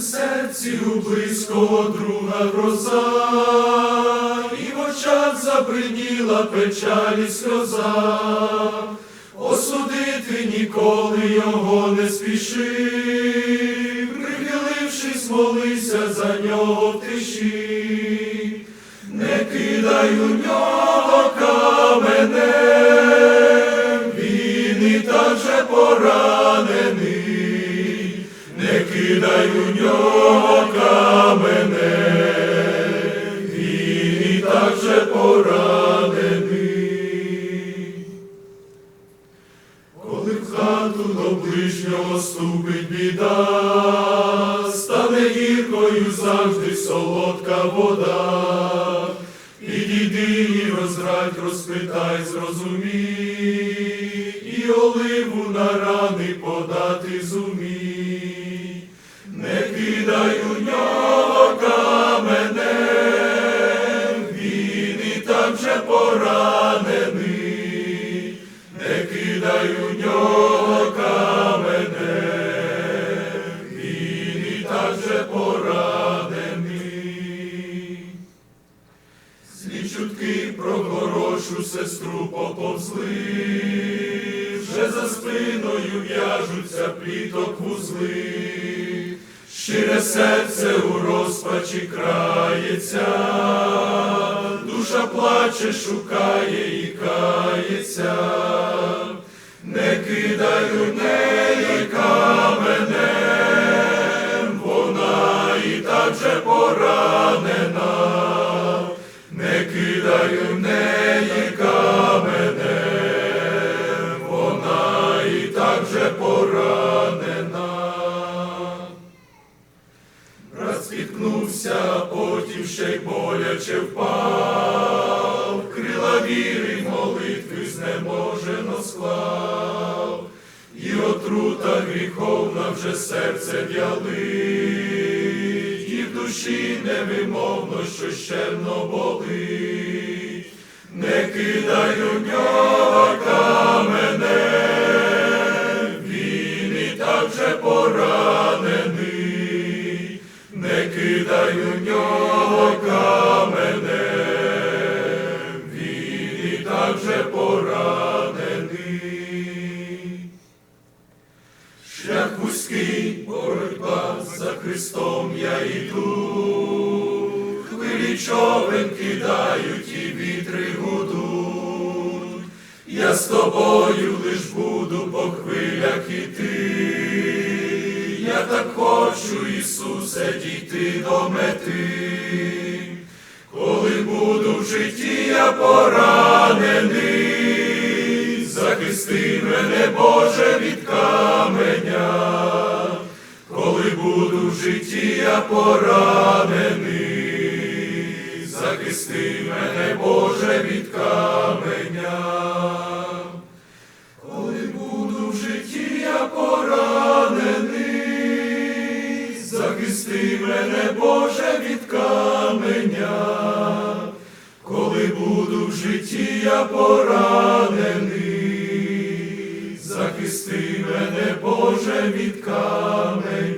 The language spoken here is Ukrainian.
Серці у близького друга гроза, і в очах забриніла печаль сльоза, осудити ніколи його не спіши, прихилившись, молися за нього в тиші, не кидай у нього каменем, він і так же поранений, не кидай у нього каменем, він і так же поранений. Коли в хату до ближнього ступить біда, стане гіркою завжди солодка вода. Підійди і розрадь, розпитай, зрозумій, і оливу на рани подати зумій. Кидай у нього каменем, він і так же поранений, не кидай у нього він і так же поранений. Злі чутки сестру поповзли, вже за спиною в'яжуться пліток вузли, щире серце у розпачі крається, душа плаче, шукає і кається, не кидай у неї каменем, вона і так же поранена спіткнувся, потім ще й боляче впав, крила віри молитви знеможено склав, і отрута гріховна вже серце в'ялить, і в душі невимовно, що щемно болить, не кидай у нього каменем, він і так же поранений, і поранений. Шлях вузький, боротьба за Христом я йду, хвилі човен кидають і вітри гудуть, я з тобою лиш буду по хвилях іти, я так хочу, Ісусе, дійти до мети, коли буду в житті я поранений, захисти мене, Боже, від каменя, коли буду в житті я поранений, захисти мене, Боже, від каменя. Коли буду в житті я поранений, захисти мене, Боже, я поранений, захисти мене, Боже, від камень.